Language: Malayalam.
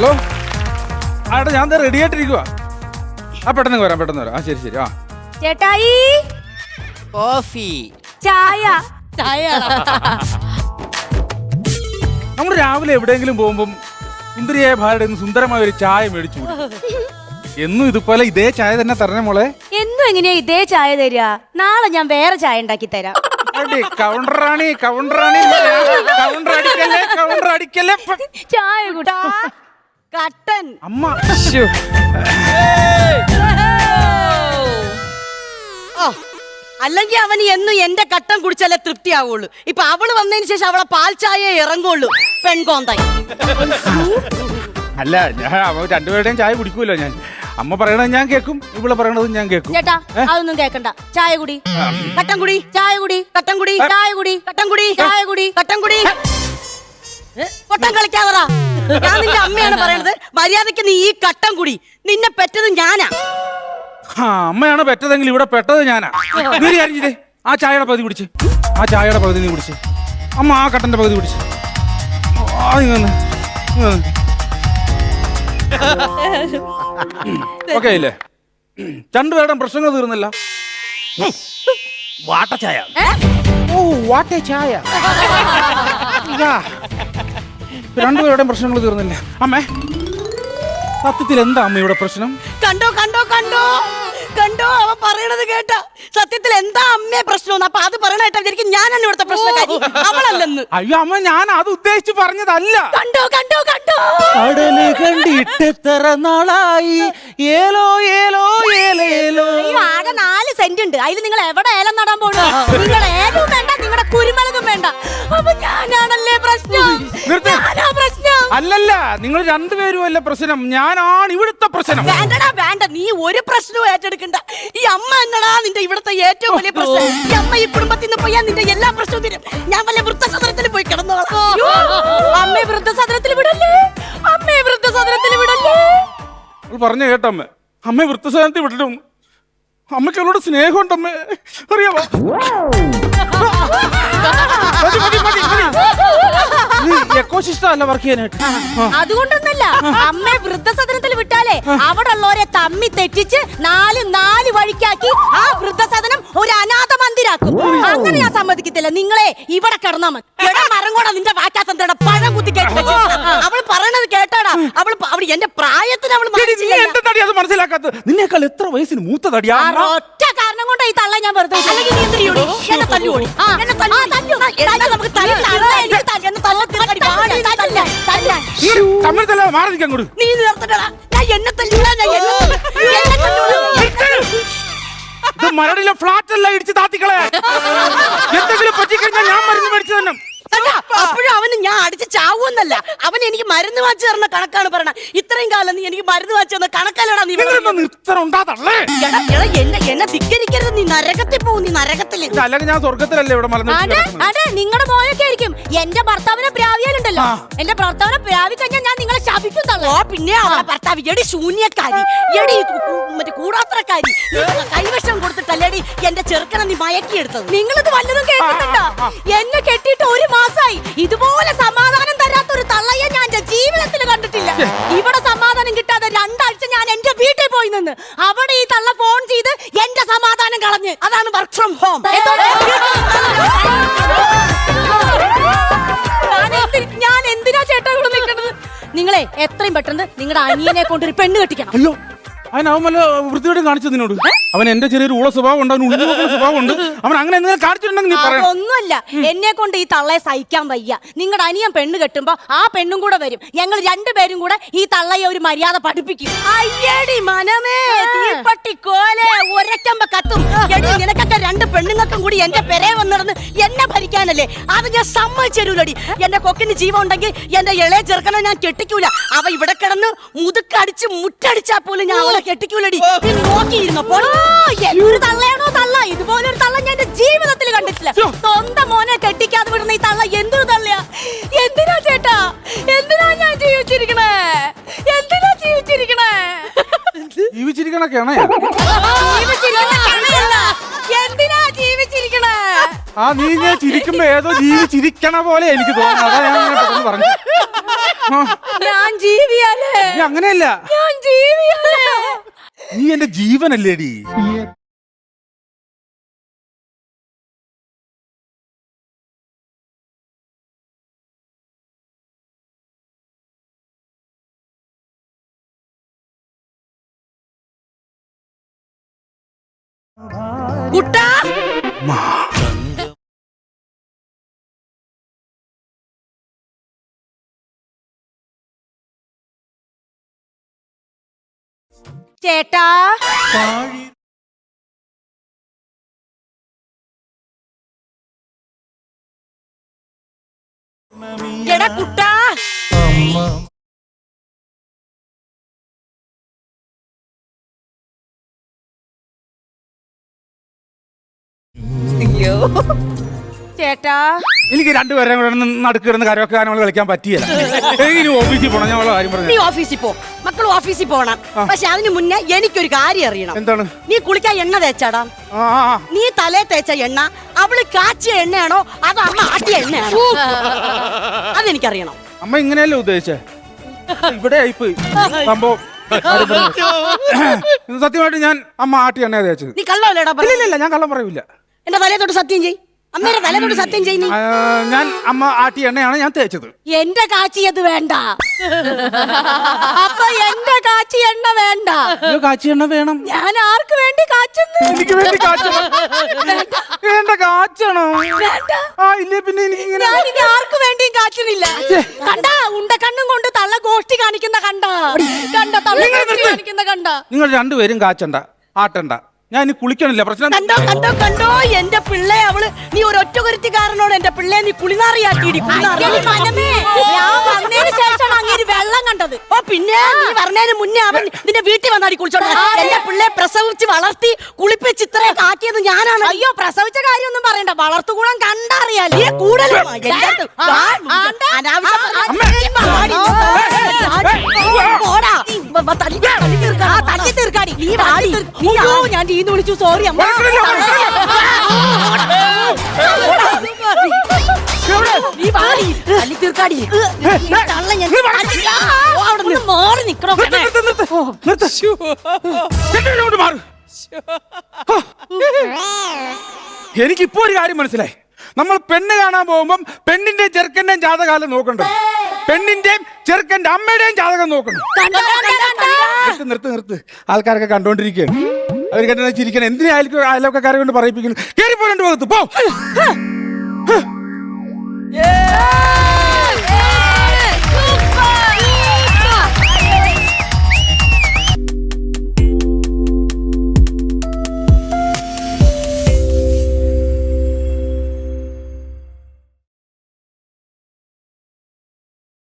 ഹലോ? ആ ഏട്ടാ ഞാൻ റെഡി ആയിട്ടിരിക്കുവാ. ആ പെട്ടെന്ന് വരാം പെട്ടെന്ന് വരാം. ആ ശരി ശരി ആ. ചേട്ടായി? കോഫി. ചായ. ചായ നമ്മൾ രാവിലെ എവിടെയെങ്കിലും പോകുമ്പം ഇന്ദ്രിയായ ഭാര്യയുടെ സുന്ദരമായ ഒരു ചായ മേടിച്ചു എന്നും ഇതുപോലെ ഇതേ ചായ തന്നെ തരണേ മോളെ. എന്നും എങ്ങനെയാ ഇതേ ചായ തരിക? നാളെ ഞാൻ വേറെ ചായ ഉണ്ടാക്കി തരാം. അടി, കൗണ്ടറാണി കൗണ്ടറാണി കൗണ്ടർ അടിക്കല്ലേ കൗണ്ടർ അടിക്കല്ലേ ചായ കുട്ടാ കട്ടൻ. അമ്മ. ശ്ശോ. ഓ. അല്ലെങ്കിൽ അവന് എന്നും എന്റെ കട്ടൻ കുടിച്ചാലേ തൃപ്തിയാവുള്ളൂ. ഇപ്പൊ അവൾ വന്നതിന് ശേഷം അവളെ പാൽ ചായ ഇറങ്ങുള്ളൂ. പെൺകോന്തായി അല്ല ഞാൻ അവ രണ്ടുപേരുടെയും ചായ കുടിക്കൂല്ലോ ഞാൻ? അമ്മ പറയണത് ഞാൻ കേൾക്കും ഇവിടെ പറയണത് ഞാൻ കേൾക്കും ചേട്ടാ അതൊന്നും കേക്കണ്ട. ചായ കുടി. കട്ടൻ കുടി ചായ കുടി കട്ടൻ കുടി ചായ കുടി കട്ടൻ കുടി ചായ കുടി കട്ടൻ കുടി. കൊട്ടം കളിക്കാതറാ. ഞാൻ നിന്റെ അമ്മയാണ് പറയണത്. മര്യാദയ്ക്ക് നീ ഈ കട്ടം കൂടി. നിന്നെ പെറ്റത് ഞാനാ. ആ അമ്മയാണ് പെറ്റതെങ്കിൽ ഇവിടെ പെട്ടത് ഞാനാ. നീ ഒരു കാര്യം ചെയ്തേ. ആ ചായയുടെ പകുതി കുടിച്ച്. ആ ചായയുടെ പകുതി നീ കുടിച്ച്. അമ്മ ആ കട്ടന്റെ പകുതി കുടിച്ച്. ആ നീ വന്ന്. നീ വന്ന്. ഓക്കെ ഇല്ലേ? രണ്ടുപേരുടെ പ്രശ്നങ്ങൾ തീർന്നില്ല. വാട്ട ചായ. ഓ വാട്ട ചായ. രണ്ടുപേരുടെയും പ്രശ്നങ്ങൾ തീർന്നില്ല. അമ്മേ സത്യത്തിൽ എന്താ അമ്മയുടെ ഇവിടെ പ്രശ്നം? കണ്ടോ കണ്ടോ കണ്ടോ? കണ്ടോ അവ പറയണത് കേട്ട. സത്യത്തിൽ എന്താ അമ്മേ പ്രശ്നം അപ്പൊ അത് പറയണായിട്ട് വിചാരിക്കും ഞാനാണ് ഇവിടുത്തെ പ്രശ്നക്കാരി. അവളല്ലെന്ന്. അയ്യോ അമ്മ ഞാൻ അത് ഉദ്ദേശിച്ച് പറഞ്ഞതല്ല. കണ്ടോ കണ്ടോ കണ്ടോ? കടൽ കണ്ടിട്ടെത്ര നാളായി? ഏലോ ഏലോ അയ്യോ, ആകെ നാല് സെന്റ് ഉണ്ട്. അതിൽ നിങ്ങൾ എവിടെ ഏലം നടാൻ പോണു? നിങ്ങൾ ഏലവും വേണ്ട നിങ്ങളുടെ കുരുമുളകും വേണ്ട. അപ്പൊ ഞാനാണല്ലേ പ്രശ്നം? നിർത്ത്. ഞാനാ പ്രശ്നം? അല്ലല്ല നിങ്ങൾ രണ്ടുപേരും അല്ല പ്രശ്നം. ഞാനാണ് ഇവിടുത്തെ പ്രശ്നം. വേണ്ടടാ വേണ്ട. നീ ഒരു പ്രശ്നവും ഏറ്റെടുക്കണ്ട. ഈ അമ്മ എന്നടാ നിന്റെ ഇവിടുത്തെ ഏറ്റവും വലിയ പ്രശ്നം. ഈ അമ്മ ഈ കുടുംബത്തിൽ നിന്ന് പോയാൽ നിന്റെ എല്ലാ പ്രശ്നവും തരും. ഞാൻ വല്ല വൃദ്ധസദനത്തിൽ പോയി കിടന്നോളാം. അമ്മയെ വൃദ്ധസദനത്തിൽ വിടല്ലേ? അമ്മയെ വൃദ്ധസദനത്തിൽ വിടല്ലേ? പറഞ്ഞു കേട്ടമ്മ. അമ്മ വൃത്തസാധനത്തിൽ വിടലും അമ്മയ്ക്ക് അവളോട് സ്നേഹമുണ്ടമ്മേ. അറിയാമോ എക്കോസിസ്റ്റം അല്ല വർക്ക് ചെയ്യാനായിട്ട്. അതുകൊണ്ടൊന്നല്ല അമ്മയെ വൃദ്ധസദനത്തിൽ വിട്ടാലേ അവിടെ ഉള്ളവരെ തമ്മി തെറ്റിച്ച് നാല് നാല് വഴിക്കാക്കി ആ വൃദ്ധസദനം ഒരു അനാഥ മന്ദിരാക്കും. അങ്ങനെ ഞാൻ സമ്മതിക്കത്തില്ല. നിങ്ങളെ ഇവിടെ കിടന്നാ മതി. എടാ മരം കൂടെ നിന്റെ വാക്കാത്തന്തയുടെ പഴം കുത്തി കേട്ട് അവൾ പറയണത് കേട്ടാടാ. അവൾ അവൾ എന്റെ പ്രായത്തിന് അവൾ മനസ്സിലാക്കാത്ത തടി അത് മനസ്സിലാക്കാത്തത് നിന്നേക്കാൾ എത്ര വയസ്സിന് മൂത്ത തടിയാ ഒറ്റ കാരണം കൊണ്ട് ഈ തള്ള ഞാൻ വെറുതെ. അല്ലെങ്കിൽ നീ എന്ത് ചെയ്യൂടി? എന്നെ തല്ലുവോടി? എന്നെ തല്ലു. നമുക്ക് തല്ല, എനിക്ക് തല്ല, തല്ല. നീ തമ്മിലല്ല മാറി നിൽക്കാൻ നീ നിർത്തണ്ടടാ ഞാൻ എന്നെ തല്ലൂടാ ഞാൻ എന്നെ തല്ലൂടാ. എന്നെ തല്ലൂടാ. ഇത് മരടിലെ ഫ്ലാറ്റ് എല്ലാം ഇടിച്ച് താത്തിക്കളെ എന്തെങ്കിലും പറ്റിക്കഴിഞ്ഞാൽ ഞാൻ മരുന്ന് മേടിച്ചു തന്നെ ഞാൻ അടിച്ച് ചാവൂന്നല്ല അവൻ എനിക്ക് മരുന്ന് വാച്ച് തരുന്ന കണക്കാണ് പറയണ. ഇത്രയും കാലം നീ എനിക്ക് മരുന്ന് വാച്ച് തന്ന കണക്കല്ലടാ നീ എടാ, എന്നെ എന്നെ ധിക്കരിക്കരുത്. നീ നരകത്തിൽ പോകും നീ നരകത്തിൽ അല്ലെങ്കിൽ ഞാൻ സ്വർഗത്തിലല്ലേ ഇവിടെ മലന്ന് അതെ അതെ നിങ്ങളുടെ മോയൊക്കെ ആയിരിക്കും. എന്റെ ഭർത്താവിനെ പ്രാവിയാലുണ്ടല്ലോ. എന്റെ ഭർത്താവിനെ പ്രാവി കഴിഞ്ഞാൽ ഞാൻ നിങ്ങളെ ശപിക്കും തള്ള ഓ പിന്നെ അവളെ ഭർത്താവ് എടി ശൂന്യക്കാരി. എടി കു- കു- മറ്റേ കൂടാത്രക്കാരി. നീ കൈവശം കൊടുത്തിട്ടല്ലേടി എന്റെ ചെറുക്കനെ നീ മയക്കിയെടുത്തത്. നിങ്ങളിത് വല്ലതും കേട്ടിട്ടുണ്ടോ? എന്നെ കെട്ടിയിട്ട് ഒരു മാസമായി ഇതുപോലെ സമാധാനം തരാത്ത ഒരു തള്ളയെ ഞാൻ എന്റെ ജീവിതത്തിൽ കണ്ടിട്ടില്ല. ഇവിടെ സമാധാനം കിട്ടാതെ രണ്ടാഴ്ച ഞാൻ എന്റെ വീട്ടിൽ പോയി നിന്ന് അവിടെ ഈ തള്ള ഫോൺ ചെയ്ത് എന്റെ സമാധാനം കളഞ്ഞ്. അതാണ് വർക്ക് ഫ്രം ഹോം ഞാൻ എന്തി- ഞാൻ എന്തിനാ ചേട്ടാ ഇവിടെ നിൽക്കുന്നത് നിങ്ങളെ എത്രയും പെട്ടെന്ന് നിങ്ങളുടെ അനിയനെ കൊണ്ട് ഒരു പെണ്ണ് കെട്ടിക്കണം. അയ്യോ. അവൻ അവൻ വല്ല വൃത്തിയോടെ കാണിച്ചു നിന്നോട്? അവൻ എന്റെ ചെറിയൊരു ഊള സ്വഭാവം ഉണ്ട് അവൻ ഉള്ളു സ്വഭാവം ഉണ്ട് അവൻ അങ്ങനെ എന്തെങ്കിലും കാണിച്ചിട്ടുണ്ടെങ്കിൽ നീ പറയണം. ഒന്നുമല്ല എന്നെ കൊണ്ട് ഈ തള്ളയെ സഹിക്കാൻ വയ്യ. നിങ്ങളുടെ അനിയൻ പെണ്ണ് കെട്ടുമ്പോ ആ പെണ്ണും കൂടെ വരും. ഞങ്ങൾ രണ്ടുപേരും കൂടെ ഈ തള്ളയെ ഒരു മര്യാദ പഠിപ്പിക്കും. അയ്യടി മനമേ തീപ്പട്ടി കോലെ ഒരക്കമ്പ കത്തും. എടി നിനക്കൊക്കെ രണ്ട് പെണ്ണുങ്ങൾക്കും കൂടി എന്റെ പെരെ വന്നിടന്ന് എന്നെ ഭരിക്കാനല്ലേ? അത് ഞാൻ സമ്മതിച്ചേരൂലടി. എന്റെ കൊക്കിന് ജീവ ഉണ്ടെങ്കിൽ എന്റെ ഇളയ ചെറുക്കനെ ഞാൻ കെട്ടിക്കൂല. അവ ഇവിടെ കിടന്ന് മുതുക്കടിച്ച് മുട്ടടിച്ചാ പോലും ഞാൻ അവളെ കെട്ടിക്കൂലടി. നീ നോക്കിയിരുന്നപ്പോൾ എന്തൊരു തള്ളയാണോ തള്ള? ഇതുപോലൊരു തള്ള ഞാൻ എന്റെ ജീവിതത്തിൽ കണ്ടിട്ടില്ല. സ്വന്തം മോനെ കെട്ടിക്കാതെ വിടുന്ന ഈ തള്ള എന്തൊരു തള്ളയാ? എന്തിനാ ചേട്ടാ? എന്തിനാ ഞാൻ ജീവിച്ചിരിക്കണേ? എന്തിനാ ജീവിച്ചിരിക്കണേ? ജീവിച്ചിരിക്കണ കേണേ ജീവിച്ചിരിക്കണ കണയല്ല. എന്തിനാ ജീവിച്ചിരിക്കണേ? ആ നീ ഞാൻ ചിരിക്കുമ്പോ ഏതോ ജീവിച്ചിരിക്കണ പോലെ എനിക്ക് തോന്നുന്നു. അതാ ഞാൻ ഇങ്ങനെ പെട്ടെന്ന് പറഞ്ഞു ആ, ഞാൻ നീ അങ്ങനെയല്ല. ഞാൻ നീ എന്റെ ജീവനല്ലേടി. കുട്ടാ. ചേട്ടാ. എടാ കുട്ടാ. ചേട്ടാ. എനിക്ക് രണ്ടുപേരെ കൂടെ നടുക്ക് കിടന്ന് ഞങ്ങൾ ഗാനങ്ങൾ കളിക്കാൻ പറ്റിയല്ല. ഇനി ഓഫീസിൽ പോണം. ഞാൻ കാര്യം കാര്യം നീ പറഞ്ഞു ഓഫീസിൽ പോ. മക്കൾ ഓഫീസിൽ പോണം. പക്ഷെ അതിന് മുന്നേ എനിക്കൊരു കാര്യം അറിയണം. എന്താണ്? നീ കുളിക്കാൻ എണ്ണ തേച്ചാടാ. നീ തലേ തേച്ച എണ്ണ അവൾ കാച്ചിയ എണ്ണയാണോ? അത് അമ്മ ആട്ടിയ എണ്ണയാണോ? അതെനിക്കറിയണം. അമ്മ ഇങ്ങനെയല്ലേ ഉദ്ദേശിച്ചേ? ഇവിടെ ആയിപ്പോയി സംഭവം സത്യമായിട്ട് ഞാൻ അമ്മ ആട്ടി എണ്ണ തേച്ചത്. നീ കള്ളമല്ലേടാ ഇല്ല ഞാൻ കള്ളം പറയൂല. എന്റെ തലേ തൊട്ട് സത്യം ചെയ് അമ്മയുടെ തലേ സത്യം ചെയ്യുന്നു ആ, ഞാൻ അമ്മ ആട്ടി എണ്ണയാണ് ഞാൻ തേച്ചത്. എന്റെ കാച്ചിയത് വേണ്ട. അപ്പൊ എന്റെ കാച്ചി എണ്ണ വേണ്ട. അയ്യോ കാച്ചി എണ്ണ വേണം. ഞാൻ ആർക്ക് വേണ്ടി കാച്ചുന്നു? എനിക്ക് വേണ്ടി കാച്ചണം. വേണ്ട. കാച്ചണം. ആ ഇല്ലേ പിന്നെ എനിക്ക് ഇങ്ങനെ ഞാൻ ഇനി ആർക്ക് വേണ്ടിയും കാച്ചുന്നില്ല. കണ്ട ഉണ്ട കണ്ണും കൊണ്ട് തള്ള ഗോഷ്ടി കാണിക്കുന്ന കണ്ട. കണ്ട തള്ള ഗോഷ്ടി കാണിക്കുന്ന കണ്ട. നിങ്ങൾ രണ്ടുപേരും കാച്ചണ്ട ആട്ടണ്ട. ഞാൻ ഇനി കുളിക്കണില്ല പ്രശ്നം കണ്ടോ കണ്ടോ കണ്ടോ എന്റെ പിള്ളെ അവൾ നീ ഒരു ഒറ്റ കുരുത്തിക്കാരനോട് എന്റെ പിള്ളെ നീ കുളിനാറിയാക്കിയിടി അയ്യടി മനമേ, ഞാൻ വന്നതിന് ശേഷമാണ് അങ്ങേര് വെള്ളം കണ്ടത് ഓ പിന്നെ നീ പറഞ്ഞതിന് മുന്നേ അവൻ നിന്റെ വീട്ടിൽ വന്നാടി കുളിച്ചോണ്ട് എന്റെ പിള്ളേ പ്രസവിച്ച് വളർത്തി കുളിപ്പിച്ച് ഇത്രയൊക്കെ ആക്കിയത് ഞാനാണ് അയ്യോ പ്രസവിച്ച കാര്യമൊന്നും പറയണ്ട വളർത്തുകൂടം കണ്ടറിയാലോ നീ കൂടുതൽ അനാവശ്യം തീർക്കാം. നീ വാടി. നീ അയ്യോ ആ- ഞാൻ ടീന്ന് വിളിച്ചു സോറി അമ്മ. നീ വാടി. തല്ലി തീർക്കാടി. തള്ള ഞാൻ അവിടെ നിന്ന് മാറി നിക്കണോ എനിക്കിപ്പോ ഒരു കാര്യം മനസ്സിലായി. നമ്മൾ പെണ്ണ് കാണാൻ പോകുമ്പോൾ പെണ്ണിന്റെ ചെറുക്കന്റെയും ജാതകാലം നോക്കണ്ട? പെണ്ണിന്റെയും ചെറുക്കന്റെ അമ്മയുടെയും ജാതകം നോക്കണം. നിർത്ത് നിർത്ത് നിർത്ത്. ആൾക്കാരൊക്കെ കണ്ടോണ്ടിരിക്കുകയാണ്. അവർ കണ്ടു ചിരിക്കണം. എന്തിനാ അയലൊക്കെ കൊണ്ട് പറയിപ്പിക്കുന്നു കയറി പോരണ്ട് ഭാഗത്ത്. പോ.